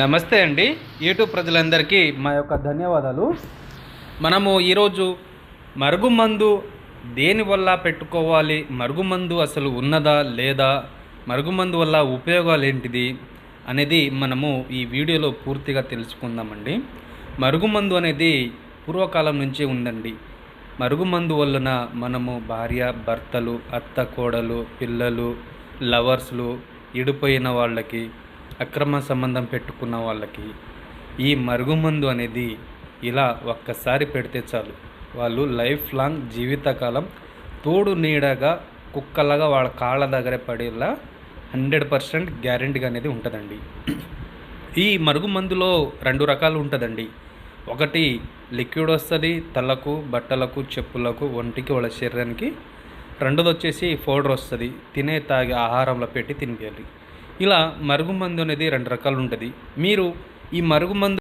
నమస్తే అండి. యూట్యూబ్ ప్రజలందరికీ మా యొక్క ధన్యవాదాలు. మనము ఈరోజు మరుగుమందు దేనివల్ల పెట్టుకోవాలి? మరుగుమందు అసలు ఉన్నదా? లేదా? మరుగుమందు వల్ల ఉపయోగాలు ఏంటిది? అనేది మనము ఈ వీడియోలో పూర్తిగా తెలుసుకుందామండి. మరుగుమందు అనేది పూర్వకాలం నుంచే ఉందండి. మరుగుమందు వలన మనము భార్య భర్తలు అత్త కోడలు పిల్లలు లవర్స్లు ఇడిపోయిన వాళ్ళకి అక్రమ సంబంధం పెట్టుకున్న వాళ్ళకి ఈ మరుగుమందు అనేది ఇలా ఒక్కసారి పెడితే చాలు. వాళ్ళు లైఫ్ లాంగ్ జీవితకాలం తోడు నీడగా కుక్కలాగా వాళ్ళ కాళ్ళ దగ్గర పడేలా హండ్రెడ్ పర్సెంట్ గ్యారెంటీగా అనేది ఉంటుందండి. ఈ మరుగుమందులో రెండు రకాలు ఉంటుందండి. ఒకటి లిక్విడ్ వస్తుంది తలకు బట్టలకు చెప్పులకు ఒంటికి వాళ్ళ శరీరానికి. రెండోది వచ్చేసి పౌడర్ వస్తుంది. తినే తాగే ఆహారంలో పెట్టి తినిపించాలి ఇలా మరుగుమందు అనేది రెండు రకాలు ఉంటుంది మీరు ఈ మరుగుమందు